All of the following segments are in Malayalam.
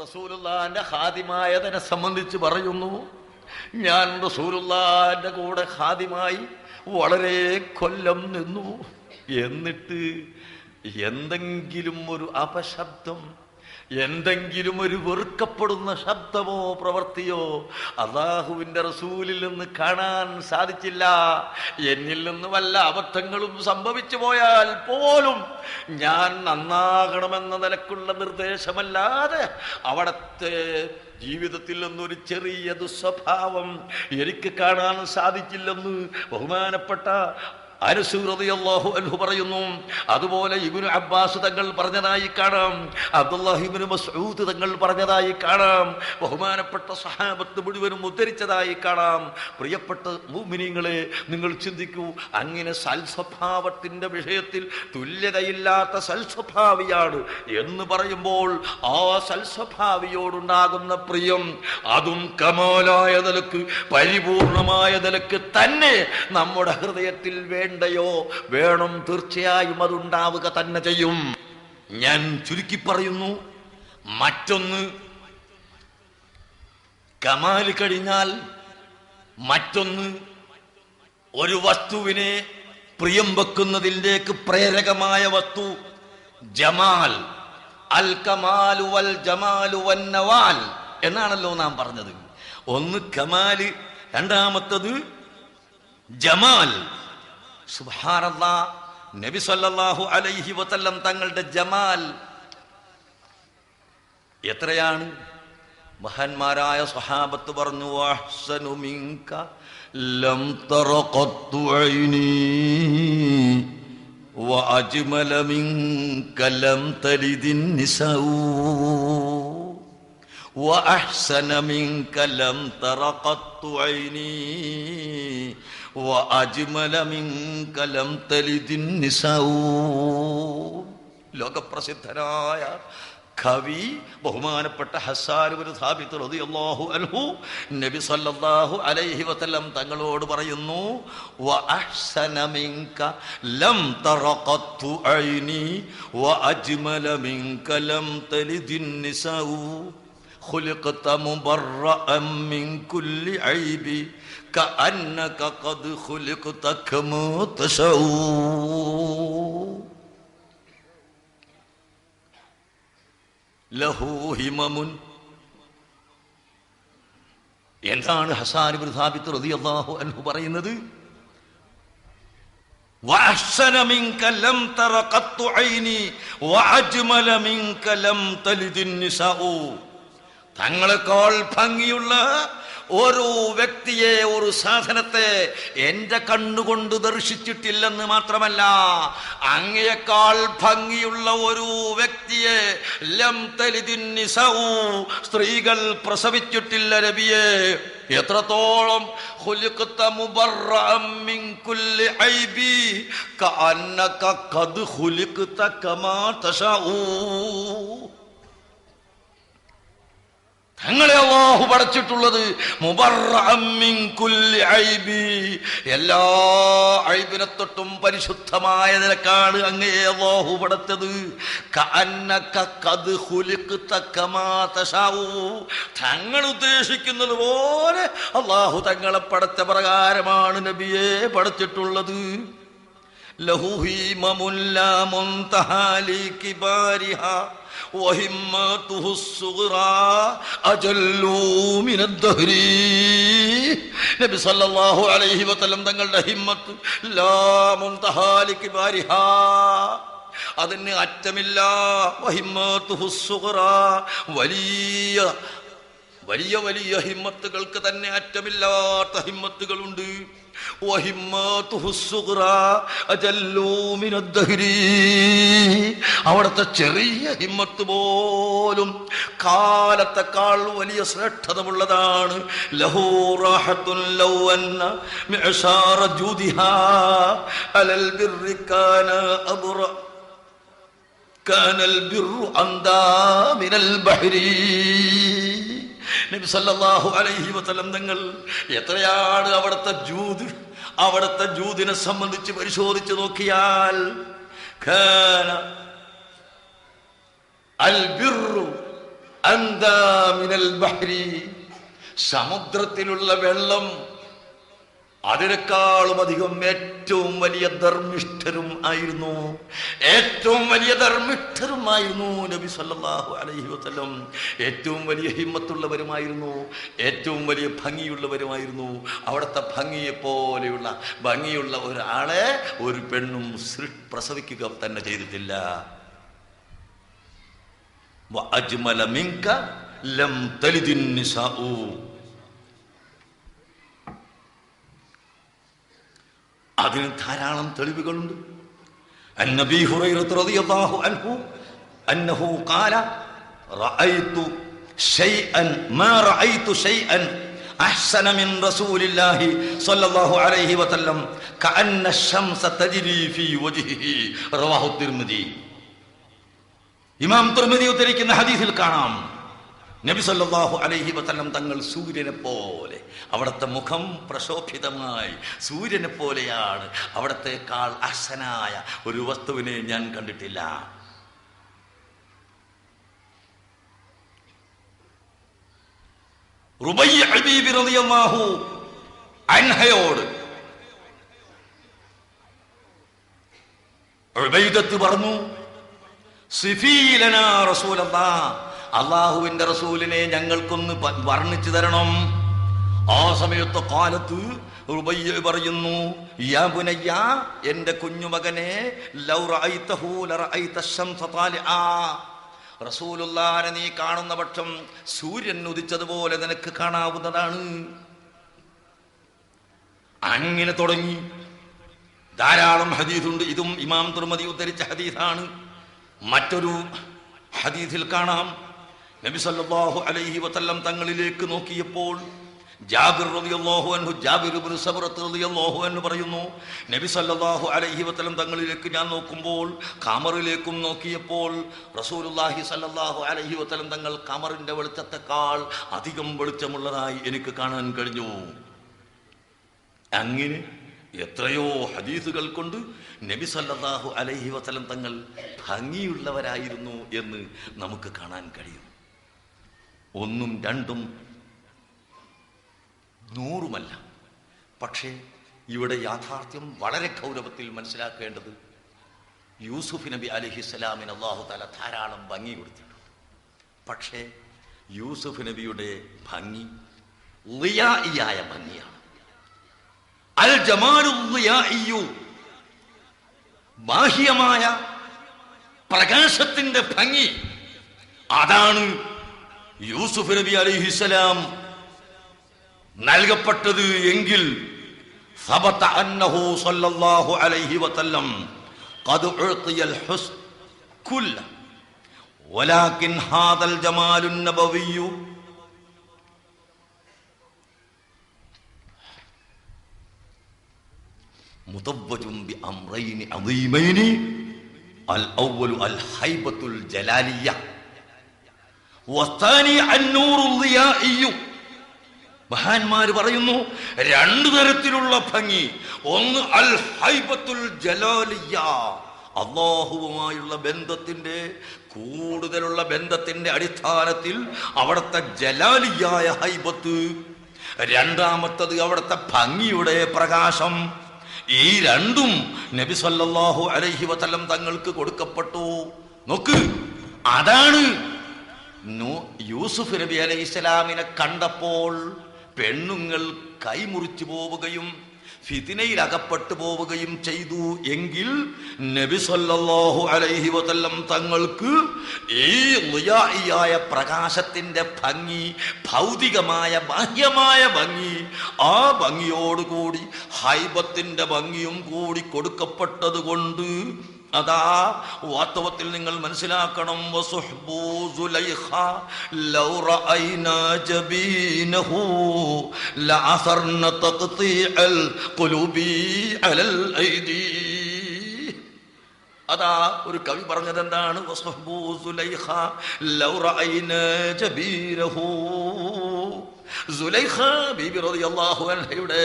റസൂലുള്ളാന്റെ ഹാദിമായതിനെ സംബന്ധിച്ച് പറയുന്നു ഞാൻ റസൂലുള്ളാന്റെ കൂടെ ഹാദിമായി വളരെ കൊല്ലം നിന്നു. എന്നിട്ട് എന്തെങ്കിലും ഒരു അപശബ്ദം എന്തെങ്കിലും ഒരു വെറുക്കപ്പെടുന്ന ശബ്ദമോ പ്രവൃത്തിയോ അള്ളാഹുവിന്റെ റസൂലിൽ നിന്ന് കാണാൻ സാധിച്ചില്ല. എന്നിൽ നിന്ന് വല്ല അബദ്ധങ്ങളും സംഭവിച്ചു പോയാൽ പോലും ഞാൻ നന്നാകണമെന്ന നിലക്കുള്ള നിർദ്ദേശമല്ലാതെ അവിടത്തെ ജീവിതത്തിൽ നിന്നൊരു ചെറിയ ദുസ്വഭാവം എനിക്ക് കാണാൻ സാധിച്ചില്ലെന്ന് ബഹുമാനപ്പെട്ട അനസൂറതിയല്ലാഹു അൻഹു പറയുന്നു അതുപോലെ ഇബിനു അബ്ബാസ് തങ്ങൾ പറഞ്ഞതായി കാണാം അബ്ദുല്ലാഹിബിന് മസ്ഊദ് തങ്ങൾ പറഞ്ഞതായി കാണാം ബഹുമാനപ്പെട്ട സഹാബത്ത് മുഴുവനും ഉദ്ധരിച്ചതായി കാണാം. പ്രിയപ്പെട്ട മൂമിനിങ്ങളെ നിങ്ങൾ ചിന്തിക്കൂ അങ്ങനെ സൽസ്വഭാവത്തിന്റെ വിഷയത്തിൽ തുല്യതയില്ലാത്ത സൽസ്വഭാവിയാണ് എന്ന് പറയുമ്പോൾ ആ സൽസ്വഭാവിയോടുണ്ടാകുന്ന പ്രിയം അതും കമാലായ നിലയ്ക്ക് പരിപൂർണമായ നിലയ്ക്ക് തന്നെ നമ്മുടെ ഹൃദയത്തിൽ വേണ്ടയോ? വേണം തീർച്ചയായും അതുണ്ടാവുക തന്നെ ചെയ്യും. ഞാൻ ചുരുക്കി പറയുന്നു മറ്റൊന്ന് കമാൽ കഴിഞ്ഞാൽ മറ്റൊന്ന് ഒരു വസ്തുവിനെ പ്രിയം വെക്കുന്നതിലേക്ക് പ്രേരകമായ വസ്തു ജമാൽ. അൽ കമാലു വൽ ജമാലു വന്നവാൽ നവാൽ എന്നാണല്ലോ നാം പറഞ്ഞത്. ഒന്ന് കമാൽ രണ്ടാമത്തത് ജമാൽ. സുബ്ഹാനല്ലാ നബി സല്ലല്ലാഹു അലൈഹി വസല്ലം തങ്ങളുടെ ജമാൽ എത്രയാണ് മഹാന്മാരായ സ്വഹാബത്ത് പറഞ്ഞു അഹ്സനു മിൻക ലം തറ ഖത്തു ഐനി വഅജ്മല മിൻക ലം തലിദിൻ നിസഉ وأحسن منك لم تر قط عيني وأجمل منك لم تلد النساء ലോകപ്രസിദ്ധനായ കവി ബഹുമാനപ്പെട്ട ഹസാനുബിന് സ്ഥാപിത്ത് റളിയല്ലാഹു അൻഹു നബി സല്ലല്ലാഹു അലൈഹി വസല്ലം തങ്ങളോട് പറയുന്നു വ അഹ്സന മിൻക ലം തറ ഖത്തു ഐനി വ അജ്മല മിൻക ലം തലിദിൻ നിസാഉ خلقت مبرأ من كل عيب എന്താണ് ഹസാൻ ഹാബിത്ത് റതി അള്ളാഹു അൻഹു പറയുന്നത്? തങ്ങളെക്കാൾ ഭംഗിയുള്ള ഒരു വ്യക്തിയെ ഒരു സാധനത്തെ എന്റെ കണ്ണുകൊണ്ട് ദർശിച്ചിട്ടില്ലെന്ന് മാത്രമല്ല അങ്ങയേക്കാൾ ഭംഗിയുള്ള ഒരു വ്യക്തിയെ ലം തലിതിന്നിസൂ സ്ത്രീകൾ പ്രസവിച്ചിട്ടില്ല രവിയെ എത്രത്തോളം തങ്ങളെ അള്ളാഹു പടച്ചിട്ടുള്ളത്. എല്ലാ അഴിബിനെ തൊട്ടും പരിശുദ്ധമായ നിലക്കാണ് അങ്ങേ അള്ളാഹു തശാഉ. തങ്ങൾ ഉദ്ദേശിക്കുന്നത് പോലെ അള്ളാഹു തങ്ങളെ പടച്ച പ്രകാരമാണ് നബിയെ പടച്ചിട്ടുള്ളത് തങ്ങളുടെ ഹിമ്മത്ത് അതിന് അറ്റമില്ല വലിയ വലിയ വലിയ ഹിമ്മത്തുകൾക്ക് തന്നെ അറ്റമില്ലാത്ത ഹിമ്മത്തുകളുണ്ട്. വഹിമ്മത്തുഹു സുഗ്റാ അജല്ലൂ മിനദ്ദഹ്രി. അവിടുത്തെ ചെറിയ ഹിമ്മത്ത് പോലും കാലത്തെക്കാൾ വലിയ ശ്രേഷ്ഠതമുള്ളതാണ് ലഹൂ റാഹത്തുൻ ലൗ അന്ന മിഅ്ശാറ ജൂദിഹാ അലൽ ബിർരി കാന അബ്റ كان البر أندى من البحر നബി സല്ലല്ലാഹു അലൈഹി വസല്ലം തങ്ങൾ എത്രയാണ് അവിടുത്തെ ജൂത് അവിടുത്തെ ജൂതിനെ സംബന്ധിച്ച് പരിശോധിച്ച് നോക്കിയാൽ സമുദ്രത്തിലുള്ള വെള്ളം അതിനേക്കാളും അധികം ഏറ്റവും വലിയ ധർമ്മിഷ്ഠരും ആയിരുന്നു. ഏറ്റവും വലിയ ധർമ്മിഷ്ഠരുമായിരുന്നു നബി സല്ലാഹു അലഹി വസ്ലം ഏറ്റവും വലിയ ഹിമ്മത്തുള്ളവരുമായിരുന്നു. ഏറ്റവും വലിയ ഭംഗിയുള്ളവരുമായിരുന്നു. അവിടുത്തെ ഭംഗിയെ പോലെയുള്ള ഭംഗിയുള്ള ഒരാളെ ഒരു പെണ്ണും പ്രസവിക്കുക തന്നെ ചെയ്തിട്ടില്ല. അജ്മല മിങ്ക ലം തലിദിൻ നിസാ അതിന് ധാരാളം തെളിവുകളുണ്ട്. ഹുറൈറത്ത് റളിയല്ലാഹു അൻഹു അന്നഹു ഖാല മാ അഹ്സന മിൻ റസൂലില്ലാഹി സ്വല്ലല്ലാഹു അലൈഹി വസല്ലം കഅന്ന ശംസ തജ്രി ഫീ തിർമിദി. ഇമാം തിർമിദി ഉദ്ധരിക്കുന്ന ഹദീസിൽ കാണാം. നബി സല്ലല്ലാഹു അലൈഹി വസല്ലം തങ്ങൾ സൂര്യനെ പോലെ അവിടുത്തെ മുഖം പ്രശോഭിതമായി സൂര്യനെ പോലെയാണ്. അവിടത്തെക്കാൾ അശനായ ഒരു വസ്തുവിനെ ഞാൻ കണ്ടിട്ടില്ല. അൻഹയോട് പറഞ്ഞു സിഫീലനാ റസൂലല്ലാ അള്ളാഹുവിന്റെ റസൂലിനെ ഞങ്ങൾക്കൊന്ന് വർണിച്ചു തരണം. ആ സമയത്ത് കാലത്ത് റുബയ്യ പറയുന്നു യാ ബുനയ്യ എന്റെ കുഞ്ഞുമകനെ ലൗ റഅയ്തഹു ലറഅയ്ത ശംസ താലിആ. റസൂലുള്ളാഹിനെ നീ കാണുന്ന പക്ഷം സൂര്യൻ ഉദിച്ചതുപോലെ നിനക്ക് കാണാവുന്നതാണ്. അങ്ങനെ തുടങ്ങി. ധാരാളം ഹദീസുണ്ട്. ഇതും ഇമാം തുർമതി ഉദ്ധരിച്ച ഹദീസാണ്. മറ്റൊരു ഹദീസിൽ കാണാം. നബി സല്ലാഹു അലൈഹി വസല്ലം തങ്ങളിലേക്ക് നോക്കിയപ്പോൾ ജാബിർ റളിയല്ലാഹു അൻഹു ജാബിർ ഇബ്നു റളിയല്ലാഹു അൻഹു പറയുന്നു നബി സല്ലല്ലാഹു അലൈഹി വസല്ലം തങ്ങളിലേക്ക് ഞാൻ നോക്കുമ്പോൾ കാമറിലേക്കും നോക്കിയപ്പോൾ റസൂലുള്ളാഹി സല്ലല്ലാഹു അലൈഹി വസല്ലം തങ്ങൾ കാമറിന്റെ വെളിച്ചത്തെക്കാൾ അധികം വെളിച്ചമുള്ളതായി എനിക്ക് കാണാൻ കഴിഞ്ഞു. അങ്ങനെ എത്രയോ ഹദീസുകൾ കൊണ്ട് നബി സല്ലല്ലാഹു അലൈഹി വസല്ലം തങ്ങൾ ഭംഗിയുള്ളവരായിരുന്നു എന്ന് നമുക്ക് കാണാൻ കഴിയും. ഒന്നും രണ്ടും നൂറുമല്ല. പക്ഷേ ഇവിടെ യാഥാർത്ഥ്യം വളരെ ഗൗരവത്തിൽ മനസ്സിലാക്കേണ്ടത് യൂസുഫ് നബി അലഹിസ്സലാമിന് അള്ളാഹു തല ധാരാളം ഭംഗി കൊടുത്തിട്ടുണ്ട്. പക്ഷേ യൂസുഫ് നബിയുടെ ഭംഗി ലിയായിയായ ഭംഗിയാണ്. അൽ ജമാലു ബാഹ്യമായ പ്രകാശത്തിന്റെ ഭംഗി അതാണ് യൂസുഫ് നബി അലിഹിസലാം നൽകപ്പെട്ടത് എങ്കിൽ ثبت أنه صلى الله عليه وسلم قد أعطي الحسن كله ولكن هذا الجمال النبوي مضوج بأمرين عظيمين الأول الهيبة الجلالية മഹാന്മാര് പറയുന്നു രണ്ടു തരത്തിലുള്ള ഭംഗി. ഒന്ന് അൽ ഹൈബത്തുൽ ജലാലിയ അള്ളാഹുവുമായുള്ള ബന്ധത്തിന്റെ കൂടുതലുള്ള ബന്ധത്തിന്റെ അടിസ്ഥാനത്തിൽ അവിടുത്തെ ജലാലിയായ ഹൈബത്ത്. രണ്ടാമത്തത് അവിടുത്തെ ഭംഗിയുടെ പ്രകാശം. ഈ രണ്ടും നബി സല്ലാഹു അലഹി വസല്ലം തങ്ങൾക്ക് കൊടുക്കപ്പെട്ടു. നോക്ക് അതാണ് യൂസുഫ് നബി അലൈഹി ഇസ്ലാമിനെ കണ്ടപ്പോൾ പെണ്ണുങ്ങൾ കൈമുറിച്ചു പോവുകയും ഫിതിനയിൽ അകപ്പെട്ടു പോവുകയും ചെയ്തു എങ്കിൽ നബി സല്ലല്ലാഹു അലൈഹി വസല്ലം തങ്ങൾക്ക് ഈ ലുയായിയായ പ്രകാശത്തിന്റെ ഭംഗി ഭൗതികമായ ബാഹ്യമായ ഭംഗി ആ ഭംഗിയോടുകൂടി ഹൈബത്തിന്റെ ഭംഗിയും കൂടി കൊടുക്കപ്പെട്ടത് കൊണ്ട് അതാ വാസ്തവത്തിൽ നിങ്ങൾ മനസ്സിലാക്കണം. അതാ ഒരു കവി പറഞ്ഞത് എന്താണ് സുലൈഖ ബീബി റളിയല്ലാഹു അൻഹയുടെ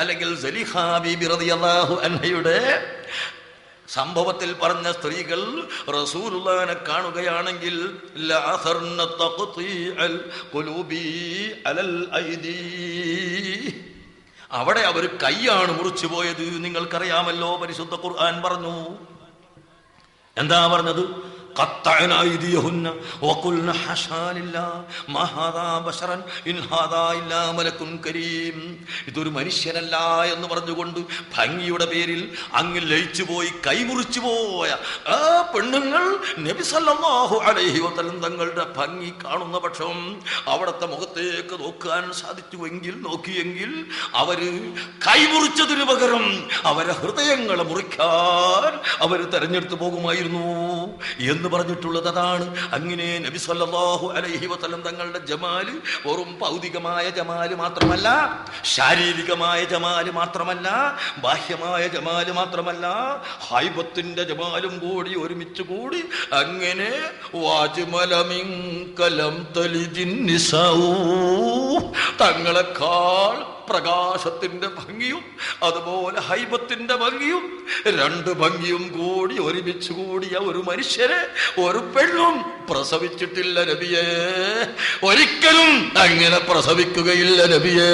അല്ലെങ്കിൽ സലിഖ ബീബി റളിയല്ലാഹു അൻഹയുടെ സംഭവത്തിൽ പറഞ്ഞ സ്ത്രീകൾ റസൂലുള്ളാനെ കാണുകയാണെങ്കിൽ അവിടെ അവർ കൈയാണ് മുറിച്ചു പോയത്. നിങ്ങൾക്കറിയാമല്ലോ പരിശുദ്ധ ഖുർആൻ പറഞ്ഞു. എന്താ പറഞ്ഞത്? قطعن أيديهن وقلن حاشا لله ما هذا بشرا إن هذا إلا ملك كريم ഇതൊരു മനുഷ്യനല്ല എന്ന് പറഞ്ഞുകൊണ്ട് ഭംഗിയുടെ പേരിൽ അങ്ങ് ലയിച്ചു പോയി കൈമുറിച്ചു പോയ ആ പെണ്ണുങ്ങൾ നബി സല്ലല്ലാഹു അലൈഹി വസല്ലം തങ്ങളുടെ ഭംഗി കാണുന്ന പക്ഷം അവിടുത്തെ മുഖത്തേക്ക് നോക്കാൻ സാധിച്ചുവെങ്കിൽ നോക്കിയെങ്കിൽ അവര് കൈമുറിച്ചതിന് പകരം അവരെ ഹൃദയങ്ങളെ മുറിക്കാൻ അവർ തെരഞ്ഞെടുത്തു പോകുമായിരുന്നു എന്ന് പറഞ്ഞിട്ടുള്ളത് അതാണ്. അങ്ങനെ നബി സല്ലാഹു അലൈഹി വസ്ലം തങ്ങളുടെ ജമാൽ വെറും ഭൗതികമായ ജമാൽ മാത്രമല്ല ശാരീരികമായ ജമാൽ മാത്രമല്ല ബാഹ്യമായ ജമാൽ മാത്രമല്ല ഹൈബത്തിന്റെ ജമാലും കൂടി ഒരുമിച്ച് കൂടി അങ്ങനെ തങ്ങളെക്കാൾ പ്രകാശത്തിന്റെ ഭംഗിയും അതുപോലെ ഹൈബത്തിന്റെ ഭംഗിയും രണ്ട് ഭംഗിയും കൂടി ഒരുമിച്ച് കൂടിയ ഒരു മനുഷ്യരെ ഒരു പെണ്ണും പ്രസവിച്ചിട്ടില്ല നബിയേ. ഒരിക്കലും അങ്ങനെ പ്രസവിക്കുകയില്ല നബിയേ.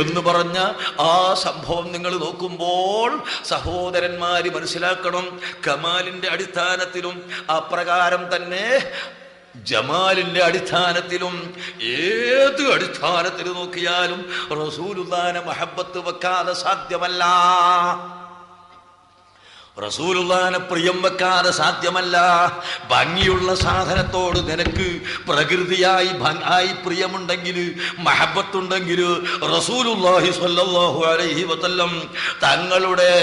എന്ന് പറഞ്ഞ ആ സംഭവം നിങ്ങൾ നോക്കുമ്പോൾ സഹോദരന്മാര് മനസ്സിലാക്കണം. കമാലിന്റെ അടിസ്ഥാനത്തിലും അപ്രകാരം തന്നെ ജമാലിന്റെ അടിസ്ഥാനത്തിലും ഏത് അടിസ്ഥാനത്തിൽ നോക്കിയാലും റസൂലുദാന മഹബത്ത് വെക്കാതെ സാധ്യമല്ല. റസൂലുള്ളാനെ പ്രിയം വെക്കാതെ സാധ്യമല്ല. ഭംഗിയുള്ള സാധനത്തോട് നിനക്ക് പ്രകൃതിയായി ഭംഗായി പ്രിയമുണ്ടെങ്കിൽ മഹബത്തുണ്ടെങ്കിൽ റസൂലുള്ളാഹി സ്വല്ലല്ലാഹു അലൈഹി വസല്ലം തങ്ങളുടെ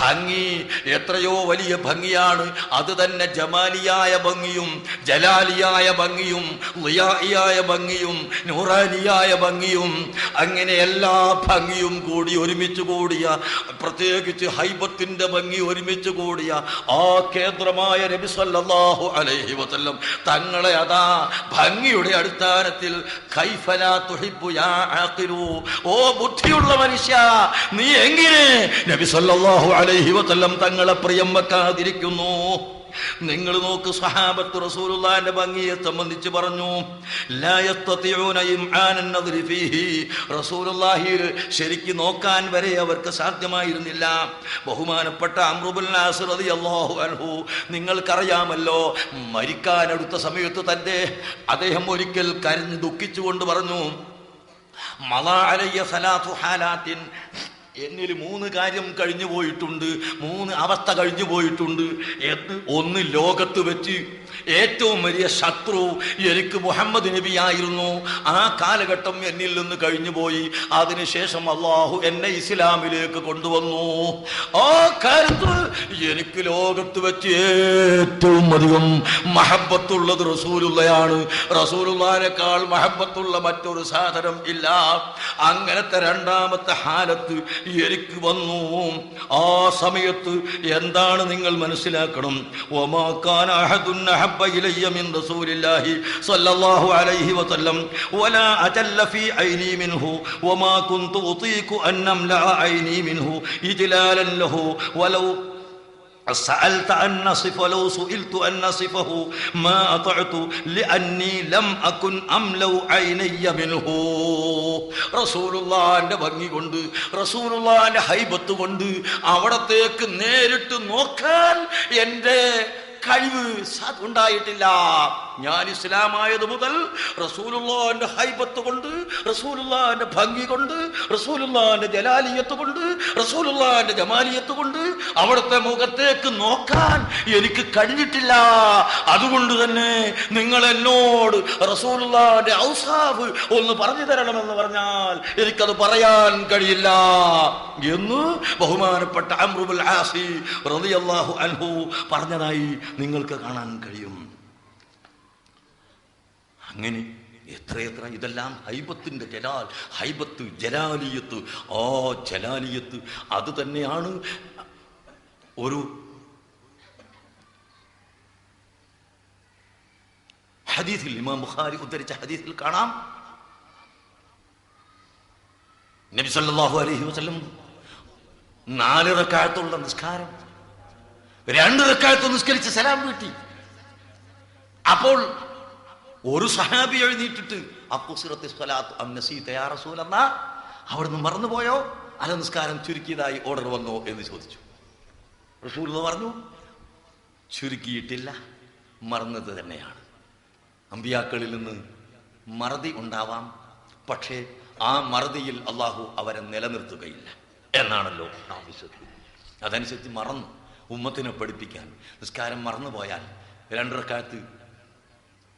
ഭംഗി എത്രയോ വലിയ ഭംഗിയാണ്. അത് തന്നെ ജമാലിയായ ഭംഗിയും ജലാലിയായ ഭംഗിയും ലിയായിയായ ഭംഗിയും നൂറാനിയായ ഭംഗിയും അങ്ങനെ എല്ലാ ഭംഗിയും കൂടി ഒരുമിച്ച് കൂടിയ പ്രത്യേകിച്ച് ഹൈബത്തിന്റെ ഭംഗി ഒരുമിച്ച് കൂടിയ ആ കേന്ദ്രമായ നബി സല്ലല്ലാഹു അലൈഹി വസല്ലം തങ്ങളെ അതാ ഭംഗിയുടെ അടിസ്ഥാനത്തിൽ ഓ ബുദ്ധിയുള്ള മനുഷ്യ നീ എങ്ങനെ നബി സല്ലല്ലാഹു അലൈഹി വസല്ലം തങ്ങളെ പ്രിയം വെക്കാതിരിക്കുന്നു? നിങ്ങൾ നോക്ക് സഹാബത്ത് റസൂലുള്ളാന്റെ ഭംഗിയെ സംബന്ധിച്ച് പറഞ്ഞു ശരിക്ക് നോക്കാൻ വരെ അവർക്ക് സാധ്യമായിരുന്നില്ല. ബഹുമാനപ്പെട്ട റളിയല്ലാഹു അൻഹു നിങ്ങൾക്കറിയാമല്ലോ മരിക്കാനെടുത്ത സമയത്ത് തന്നെ അദ്ദേഹം ഒരിക്കൽ കരഞ്ഞ് ദുഃഖിച്ചുകൊണ്ട് പറഞ്ഞു മലാ അലയ്യ സലാത്തു എന്നിൽ മൂന്ന് കാര്യം കഴിഞ്ഞു പോയിട്ടുണ്ട് മൂന്ന് അവസ്ഥ കഴിഞ്ഞു പോയിട്ടുണ്ട് എന്ന് ഒന്ന് ലോകത്ത് വെച്ച് ഏറ്റവും വലിയ ശത്രു എനിക്ക് മുഹമ്മദ് നബി ആയിരുന്നു ആ കാലഘട്ടം എന്നിൽ നിന്ന് കഴിഞ്ഞുപോയി. അതിനുശേഷം അള്ളാഹു എന്നെ ഇസ്ലാമിലേക്ക് കൊണ്ടുവന്നു. ആ കാലത്ത് എനിക്ക് ലോകത്ത് വെച്ച് ഏറ്റവും അധികം മഹബത്തുള്ളത് റസൂലുള്ളയാണ്. റസൂലുള്ളാനേക്കാൾ മഹബത്തുള്ള മറ്റൊരു സാധനം ഇല്ല. അങ്ങനത്തെ രണ്ടാമത്തെ ഹാലത്ത് എനിക്ക് വന്നു. ആ സമയത്ത് എന്താണ് നിങ്ങൾ മനസ്സിലാക്കണം? ഒമാ കാന അഹദുൻ അഹബ്ബ ഇലയ്യ മിൻ റസൂലില്ലാഹി സ്വല്ലല്ലാഹു അലൈഹി വസല്ലം വലാ അജല്ല ഫീ ഐനി മിൻഹു വമാ കുന്തു ഉതീഖു അൻ അംല ഐനി മിൻഹു ഇജ്ലാലൻ ലഹു വലൗ سألت أن نصف لو سئلت أن نصفه ما أطعت لأني لم أكن أملو عيني منه റസൂലുള്ളാന്റെ ഭംഗി കൊണ്ട് റസൂലുള്ളാന്റെ ഹൈബത്ത് കൊണ്ട് അവിടത്തേക്ക് നേരിട്ട് നോക്കാൻ എൻ്റെ കഴിവ് ഉണ്ടായിട്ടില്ല. ഞാൻ ഇസ്ലാമായത് മുതൽ റസൂലുള്ളാന്റെ ഹൈബത്ത് കൊണ്ട് റസൂലുള്ളാന്റെ ഭംഗി കൊണ്ട് റസൂലുള്ളാന്റെ ജലാലിയത്ത് കൊണ്ട് റസൂലുള്ളാന്റെ ജമാലിയത്ത് കൊണ്ട് അവിടുത്തെ മുഖത്തേക്ക് നോക്കാൻ എനിക്ക് കഴിഞ്ഞിട്ടില്ല. അതുകൊണ്ട് തന്നെ നിങ്ങൾ എന്നോട് റസൂലുള്ളാന്റെ ഔസാഫ് ഒന്ന് പറഞ്ഞു തരണമെന്ന് പറഞ്ഞാൽ എനിക്കത് പറയാൻ കഴിയില്ല. എന്ന് ബഹുമാനപ്പെട്ട അമ്രുബുൽ ആസി റളിയല്ലാഹു അൻഹു പറഞ്ഞതായി നിങ്ങൾക്ക് കാണാൻ കഴിയും. അങ്ങനെ എത്രയെത്ര ഇതെല്ലാം ഹൈബത്തിന്റെ ജലാൽ ഹൈബത്ത് ജലാലിയത്ത് ആ ജലാലിയത്ത് അത് തന്നെയാണ് ഒരു ഹദീസിൽ ഇമാം ബുഖാരി ഉദ്ധരിച്ച ഹദീസിൽ കാണാം. നബി സല്ലല്ലാഹു അലൈഹി വസല്ലം നാല് റക്കാഴത്തുള്ള നിസ്കാരം രണ്ട് റക്കാഴത്ത് നിസ്കരിച്ച് സലാം വീട്ടി. അപ്പോൾ ഒരു സഹാബി എഴുന്നേറ്റിട്ട് അക്കുസിറത്തി സ്വലാത്ത് തയ്യാറസൂലെന്ന അവിടുന്ന് മറന്നുപോയോ? അല നിസ്കാരം ചുരുക്കിയതായി ഓർഡർ വന്നോ എന്ന് ചോദിച്ചു. റസൂൽ എന്ന് പറഞ്ഞു ചുരുക്കിയിട്ടില്ല മറന്നത് തന്നെയാണ്. അമ്പിയാക്കളിൽ നിന്ന് മറതി ഉണ്ടാവാം പക്ഷേ ആ മറതിയിൽ അള്ളാഹു അവരെ നിലനിർത്തുകയില്ല. എന്നാണല്ലോ നാം വിശ്വസിക്കുന്നത്. അതനുസരിച്ച് മറന്നു. ഉമ്മത്തിനെ പഠിപ്പിക്കാൻ നിസ്കാരം മറന്നുപോയാൽ രണ്ടരക്കാലത്ത്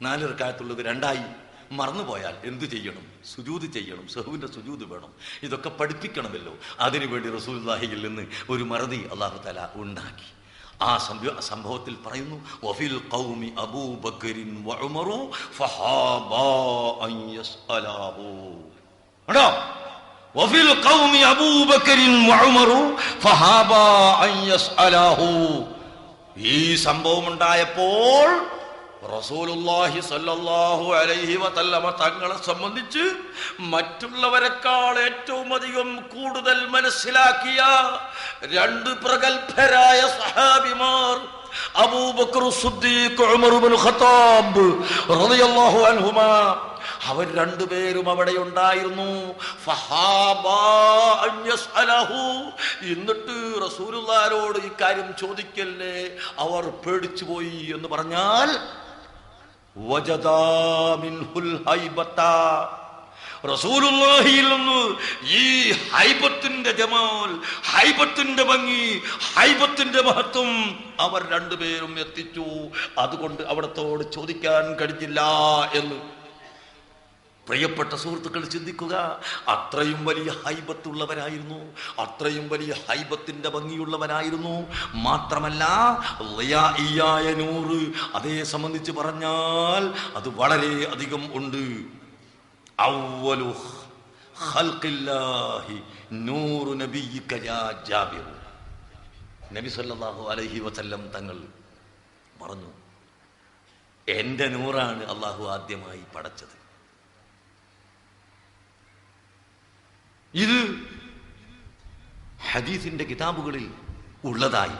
നാലിറക്കാലത്തുള്ളത് രണ്ടായി. മറന്നുപോയാൽ എന്തു ചെയ്യണം? സുജൂത് ചെയ്യണം. സഹുവിന്റെ സുജൂത് വേണം. ഇതൊക്കെ പഠിപ്പിക്കണമല്ലോ. അതിനുവേണ്ടി റസൂൽഹിയിൽ നിന്ന് ഒരു മറതി അള്ളാഹു തല ഉണ്ടാക്കി. ആ സംഭവ സംഭവത്തിൽ പറയുന്നു വഫിൽ ഖൗമി അബൂബക്കരിൻ വഉമറു ഫഹാബാ അൻ യസ്അലാഹു. കണ്ടോ? വഫിൽ ഖൗമി അബൂബക്കരിൻ വഉമറു ഫഹാബാ അൻ ഈ സംഭവം ഉണ്ടായപ്പോൾ സല്ലല്ലാഹു അലൈഹി തങ്ങളെ സംബന്ധിച്ച് മറ്റുള്ളവരെക്കാൾ ഏറ്റവും അധികം കൂടുതൽ മനസ്സിലാക്കിയ രണ്ട് പ്രഗത്ഭരായ സഹാബിമാർ Abu Bakr Umar ibn Khattab റളിയല്ലാഹു അൻഹുമാ അവർ രണ്ടുപേരും അവിടെ ഉണ്ടായിരുന്നു. എന്നിട്ട് റസൂലുള്ളാരോട് ഇക്കാര്യം ചോദിക്കല്ലേ അവർ പേടിച്ചു പോയി എന്ന് പറഞ്ഞാൽ. ഈ ഹൈബത്തിന്റെ ജമാൽ ഹൈബത്തിന്റെ ഭംഗി ഹൈബത്തിന്റെ മഹത്വം അവർ രണ്ടുപേരും എത്തിച്ചു. അതുകൊണ്ട് അവിടത്തോട് ചോദിക്കാൻ കഴിഞ്ഞില്ല എന്ന് പ്രിയപ്പെട്ട സുഹൃത്തുക്കൾ ചിന്തിക്കുക. അത്രയും വലിയ ഹൈബത്തുള്ളവരായിരുന്നു. അത്രയും വലിയ ഹൈബത്തിന്റെ ഭംഗിയുള്ളവരായിരുന്നു. മാത്രമല്ല നൂറ് അതേ സംബന്ധിച്ച് പറഞ്ഞാൽ അത് വളരെ അധികം ഉണ്ട്. നബി അലൈഹി വസല്ലം തങ്ങൾ പറഞ്ഞു എന്റെ നൂറാണ് അള്ളാഹു ആദ്യമായി പടച്ചത്. ഇത് ഹദീസിന്റെ കിതാബുകളിൽ ഉള്ളതായി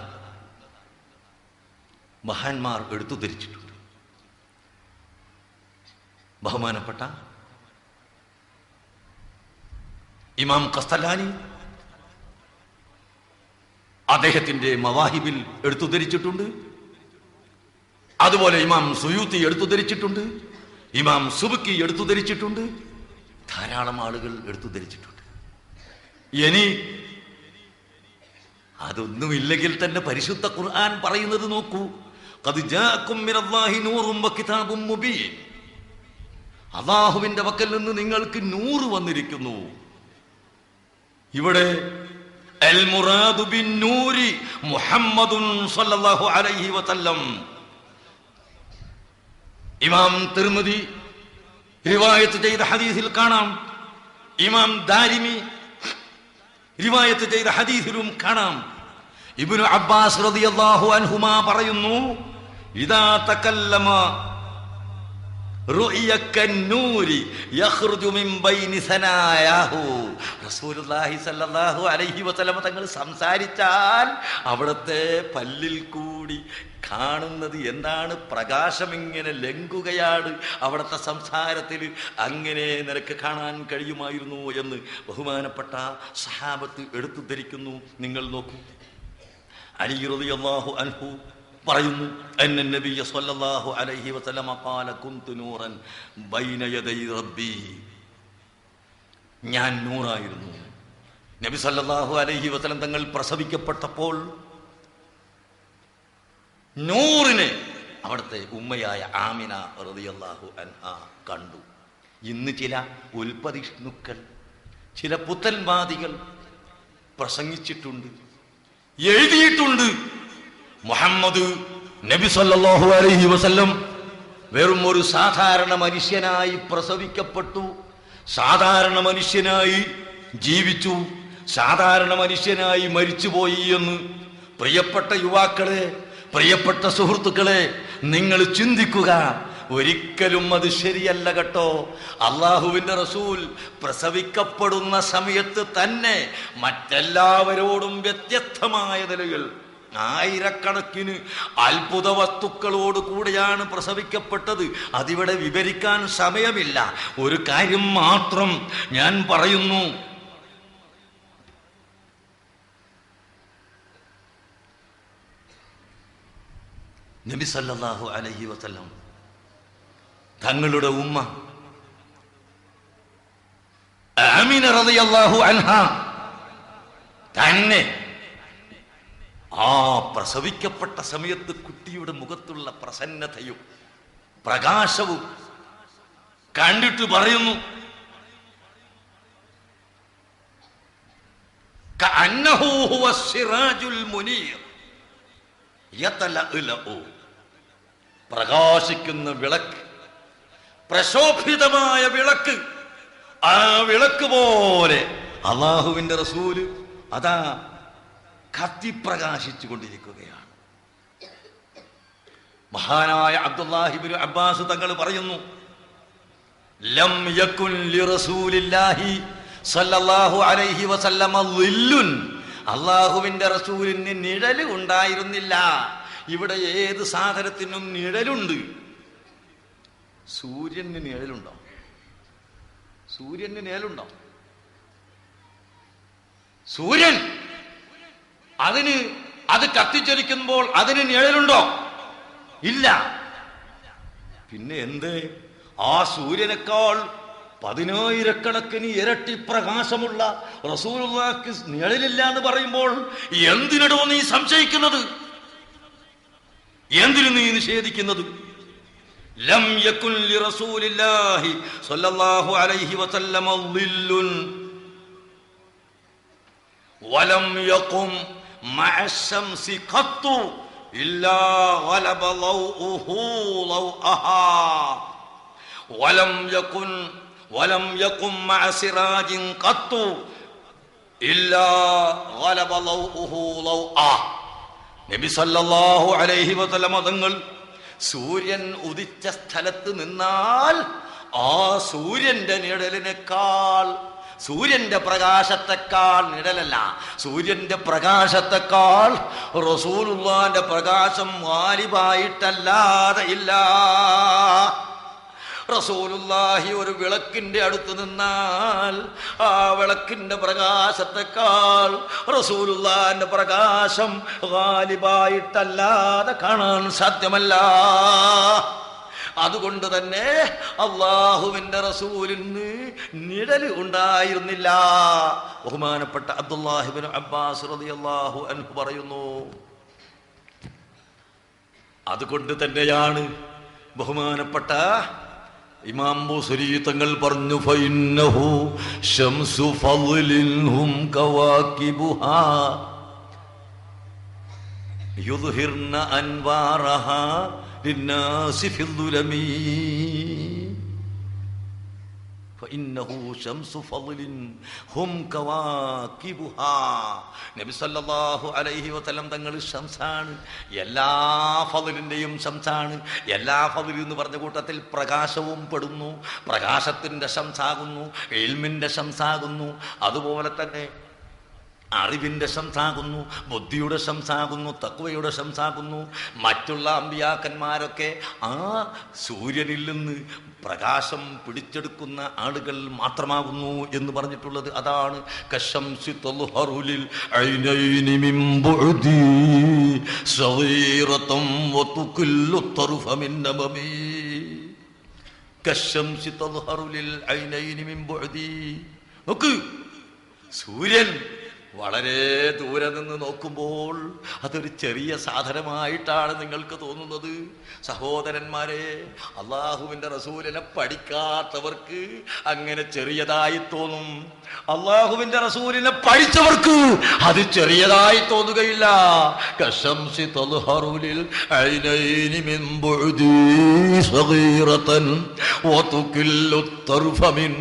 മഹാന്മാർ എടുത്തു ധരിച്ചിട്ടുണ്ട് ബഹുമാനപ്പെട്ട ഇമാം കസ്തലാനി അദ്ദേഹത്തിന്റെ മവാഹിബിൽ എടുത്തു ധരിച്ചിട്ടുണ്ട് അതുപോലെ ഇമാം സുയൂത്തി എടുത്തു ധരിച്ചിട്ടുണ്ട് ഇമാം സുബുക്കി എടുത്തു ധരിച്ചിട്ടുണ്ട് ധാരാളം ആളുകൾ എടുത്തു ധരിച്ചിട്ടുണ്ട് ഇനി അതൊന്നുമില്ലെങ്കിൽ തന്നെ പരിശുദ്ധ ഖുർആൻ പറയുന്നത് നോക്കൂ. അള്ളാഹുവിന്റെ വക്കൽ നിന്ന് നിങ്ങൾക്ക് നൂറ് വന്നിരിക്കുന്നു. ഇവിടെ ഇമാം തിരുമതി റിവായത്ത് ചെയ്ത ഹദീസിൽ കാണാം. ഇമാം ദാരിമി റിവായത്ത് ചെയ്ത ഹദീസിലും കാണാം. ഇബ്നു അബ്ബാസ് റളിയല്ലാഹു അൻഹുമാ പറയുന്നു ഇദാ തകല്ലമ തങ്ങൾ സംസാരിച്ചാൽ അവിടുത്തെ പല്ലിൽ കൂടി കാണുന്നത് എന്താണ് പ്രകാശം ഇങ്ങനെ ലംഘുകയാണ് അവിടുത്തെ സംസാരത്തിൽ അങ്ങനെ നിനക്ക് കാണാൻ കഴിയുമായിരുന്നു എന്ന് ബഹുമാനപ്പെട്ട സഹാബത്ത് എടുത്തു ധരിക്കുന്നു നിങ്ങൾ നോക്കൂ. അലി റളിയല്ലാഹു അൻഹു പറയുന്നു അലൈഹി കുന്തു നൂറൻ ബൈന റബ്ബി. ഞാൻ നൂറായിരുന്നു. നബി സല്ലല്ലാഹു അലൈഹി വസല്ലം തങ്ങൾ പ്രസവിക്കപ്പെട്ടപ്പോൾ നൂറിനെ അവിടുത്തെ ഉമ്മയായ ആമിന റളിയല്ലാഹു അൻഹ കണ്ടു. ഇന്ന് ചില ഉൽപ്പതിഷ്ണുക്കൾ ചില പുത്തൻവാദികൾ പ്രസംഗിച്ചിട്ടുണ്ട് എഴുതിയിട്ടുണ്ട്. മുഹമ്മദ് നബി സല്ലാഹു അലൈഹി വസല്ലം വെറും ഒരു സാധാരണ മനുഷ്യനായി പ്രസവിക്കപ്പെട്ടു. സാധാരണ മനുഷ്യനായി ജീവിച്ചു. സാധാരണ മനുഷ്യനായി മരിച്ചുപോയി എന്ന് പ്രിയപ്പെട്ട യുവാക്കളെ പ്രിയപ്പെട്ട സുഹൃത്തുക്കളെ നിങ്ങൾ ചിന്തിക്കുക. ഒരിക്കലും അത് ശരിയല്ല കേട്ടോ. അള്ളാഹുവിന്റെ റസൂൽ പ്രസവിക്കപ്പെടുന്ന സമയത്ത് തന്നെ മറ്റെല്ലാവരോടും വ്യത്യസ്തമായ നിലയിൽ ആയിരക്കണക്കിന് അത്ഭുത വസ്തുക്കളോട് കൂടെയാണ് പ്രസവിക്കപ്പെട്ടത്. അതിവിടെ വിവരിക്കാൻ സമയമില്ല. ഒരു കാര്യം മാത്രം ഞാൻ പറയുന്നു. നബി സല്ലല്ലാഹു അലൈഹി വസല്ലം തങ്ങളുടെ ഉമ്മ ആമിന റളിയല്ലാഹു അൻഹ തന്നെ ആ പ്രസവിക്കപ്പെട്ട സമയത്ത് കുട്ടിയുടെ മുഖത്തുള്ള പ്രസന്നതയും പ്രകാശവും കണ്ടിട്ട് പറയുന്നു. പ്രകാശിക്കുന്ന വിളക്ക് പ്രശോഭിതമായ വിളക്ക് ആ വിളക്ക് പോലെ അള്ളാഹുവിന്റെ റസൂൽ അതാ കത്തിപ്രകാശിച്ചു കൊണ്ടിരിക്കുകയാണ് മഹാനായ അബ്ദുല്ലാഹിബിൻ അബ്ബാസ് തങ്ങൾ പറയുന്നു ലം യകുൻ ലിറസൂലില്ലാഹി സല്ലല്ലാഹു അലൈഹി വസല്ലമ ളില്ലുൻ അള്ളാഹുവിന്റെ റസൂലിന് നിഴൽ ഉണ്ടായിരുന്നില്ല. ഇവിടെ ഏത് സാധനത്തിനും നിഴലുണ്ട്. സൂര്യന് നിഴലുണ്ടോ? സൂര്യന് നിഴലുണ്ടോ? സൂര്യൻ അതിന് അത് കത്തിച്ചൊരിക്കുമ്പോൾ അതിന് നിഴലുണ്ടോ? ഇല്ല. പിന്നെ എന്ത്? ആ സൂര്യനേക്കാൾ പതിനായിരക്കണക്കിന് ഇരട്ടി പ്രകാശമുള്ള റസൂലുള്ളാക്ക് നിഴലില്ല എന്ന് പറയുമ്പോൾ എന്തിനടോ നീ സംശയിക്കുന്നത്? എന്തിനു നീ നിഷേധിക്കുന്നത്? ലം ലിറസൂലില്ലാഹി സ്വല്ലല്ലാഹു അലൈഹി വലം مع الشمس قط إلا غلب ضوءه ضوءها ولم يكن ولم يقم مع سراج قط إلا غلب ضوءه ضوءه നബി സല്ലല്ലാഹു അലൈഹി വസല്ലമ തങ്ങൾ സൂര്യൻ ഉദിച്ച സ്ഥലത്ത് നിന്നാൽ ആ സൂര്യന്റെ നിഴലിനേക്കാൾ സൂര്യന്റെ പ്രകാശത്തെക്കാൾ നിഴലല്ല. സൂര്യന്റെ പ്രകാശത്തെക്കാൾ റസൂലുള്ളാന്റെ പ്രകാശം വാലിബായിട്ടല്ലാതെ ഇല്ല. റസൂലുല്ലാഹി ഒരു വിളക്കിന്റെ അടുത്ത് നിന്നാൽ ആ വിളക്കിന്റെ പ്രകാശത്തെക്കാൾ റസൂലുല്ലാന്റെ പ്രകാശം ഗാലിബായിട്ടല്ലാതെ കാണാൻ സാധ്യമല്ല. അതുകൊണ്ട് തന്നെ അള്ളാഹുവിന്റെ റസൂലിന് നിഴൽ ഉണ്ടായിരുന്നില്ല. ബഹുമാനപ്പെട്ട അബ്ദുല്ലാഹിബിൻ അബ്ബാസ് റളിയല്ലാഹു അൻഹു പറയുന്നു അതുകൊണ്ട് തന്നെയാണ് ബഹുമാനപ്പെട്ട ഇമാം ബുസരി തങ്ങൾ പറഞ്ഞു ഫൈന്നഹു ഫളിൻ കവാകിബുഹാ യുദ്ഹിർന للناس നബി സല്ലല്ലാഹു അലൈഹി വസല്ലം തങ്ങൾ ശംസാണ്. എല്ലാ ഫതിലിന്റെയും ശംസാണ്. എല്ലാ ഫതിൽ എന്ന് പറഞ്ഞ കൂട്ടത്തിൽ പ്രകാശവും പെടുന്നു. പ്രകാശത്തിന്റെ ശംസാകുന്നു. എൽമിന്റെ ശംസാകുന്നു. അതുപോലെ തന്നെ അറിവിന്റെ ശംസാകുന്നു ബുദ്ധിയുടെ ശംസാകുന്നു തക്വയുടെ ശംസാകുന്നു മറ്റുള്ള അമ്പിയാക്കന്മാരൊക്കെ ആ സൂര്യനിൽ നിന്ന് പ്രകാശം പിടിച്ചെടുക്കുന്ന ആളുകൾ മാത്രമാകുന്നു എന്ന് പറഞ്ഞിട്ടുള്ളത് അതാണ്. നോക്ക് സൂര്യൻ വളരെ ദൂരെ നിന്ന് നോക്കുമ്പോൾ അതൊരു ചെറിയ സാധനമായിട്ടാണ് നിങ്ങൾക്ക് തോന്നുന്നത്. സഹോദരന്മാരെ അള്ളാഹുവിന്റെ റസൂലിനെ പഠിക്കാത്തവർക്ക് അങ്ങനെ ചെറിയതായി തോന്നും. അള്ളാഹുവിന്റെ റസൂലിനെ പഠിച്ചവർക്ക് അത് ചെറിയതായി തോന്നുകയില്ല. കശംസി ഐനൈനി മിൻ തർഫ മിൻ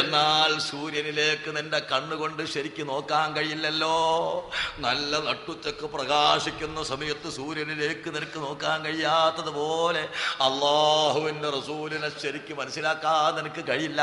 എന്നാൽ സൂര്യനിലേക്ക് നിന്റെ കണ്ണുകൊണ്ട് ശരിക്ക് നോക്കാൻ കഴിയില്ലല്ലോ. നല്ല നട്ടുച്ചക്ക് പ്രകാശിക്കുന്ന സമയത്ത് സൂര്യനിലേക്ക് നിനക്ക് നോക്കാൻ കഴിയാത്തതുപോലെ അള്ളാഹുവിന്റെ റസൂലിനെ ശരിക്ക് മനസ്സിലാക്കാൻ നിനക്ക് കഴിയില്ല.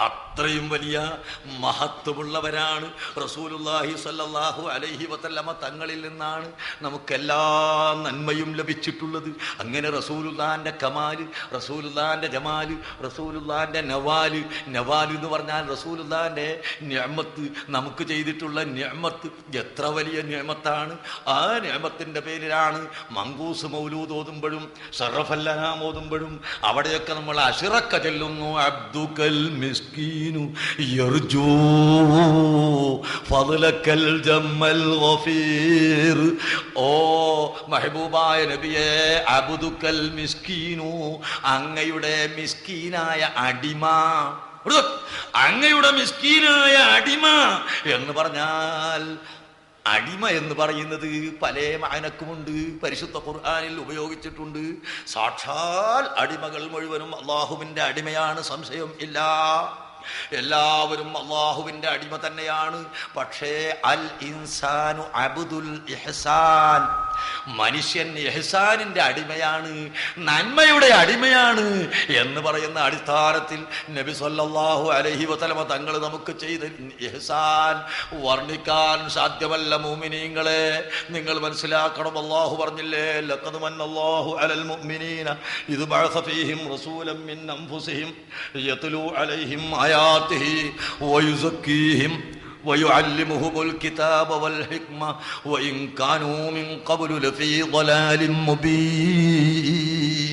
അത്രയും വലിയ മഹത്വമുള്ളവരാണ് റസൂലുല്ലാഹി സല്ലാഹു അലൈഹി വസല്ലമ തങ്ങളിൽ നിന്നാണ് നമുക്കെല്ലാ നന്മയും ലഭിച്ചിട്ടുള്ളത്. അങ്ങനെ റസൂലുല്ലാന്റെ കമാൽ റസൂലുല്ലാന്റെ ജമാൽ റസൂലുല്ലാന്റെ നവാൽ നവാൽ എന്ന് പറഞ്ഞാൽ റസൂലുല്ലാന്റെ ഞമത്ത് നമുക്ക് ചെയ്തിട്ടുള്ള ഞമത്ത് എത്ര വലിയ ഞമത്താണ് ആ ഞമത്തിന്റെ പേരിലാണ് മങ്കൂസ് മൗലൂദ് ഓതുമ്പോഴും ഷറഫല്ലനാം ഓതുമ്പോഴും അവിടെയൊക്കെ നമ്മൾ അഷിറക്ക ചെല്ലുന്നു അബ്ദുക്കൽ മിസ്കീനു യർജൂ ഫضലക്കൽ ജമ്മൽ ഗഫീർ ഓ മഹബൂബായ നബിയെ അബുദുക്കൽ മിസ്കീനു അങ്ങയുടെ മിസ്കീനായ അടിമ. അങ്ങയുടെ മിസ്കീനായ അടിമ എന്ന് പറഞ്ഞാൽ അടിമ എന്ന് പറയുന്നത് പല മാനക്കുമുണ്ട് പരിശുദ്ധ ഖുർആാനിൽ ഉപയോഗിച്ചിട്ടുണ്ട്. സാക്ഷാൽ അടിമകൾ മുഴുവനും അള്ളാഹുവിന്റെ അടിമയാണ് സംശയം ഇല്ല. എല്ലാവരും അള്ളാഹുവിന്റെ അടിമ തന്നെയാണ്. പക്ഷേ അൽ ഇൻസാനു അബുദുൽ ഇഹ്സാൻ. മനുഷ്യൻ എഹ്സാനിന്റെ അടിമയാണ് നന്മയുടെ അടിമയാണ് എന്ന് പറയുന്ന അടിസ്ഥാനത്തിൽ നബി സല്ലല്ലാഹു അലഹി വസലമ തങ്ങൾ നമുക്ക് ചെയ്ത എഹ്സാൻ വർണിക്കാൻ സാധ്യമല്ല മോമിനീങ്ങളെ നിങ്ങൾ മനസ്സിലാക്കണം അള്ളാഹു പറഞ്ഞില്ലേ ലക്കത് മന്നല്ലാഹു അലൽ മുഅ്മിനീന ഇത് ബഅസ റസൂലം മിൻ അൻഫുസിഹിം യത്ലു അലൈഹിം ആയാതിഹി വയുസക്കീഹിം ويعلمهم الكتاب والحكمة وإن كانوا من قبل لفي ضلال مبين.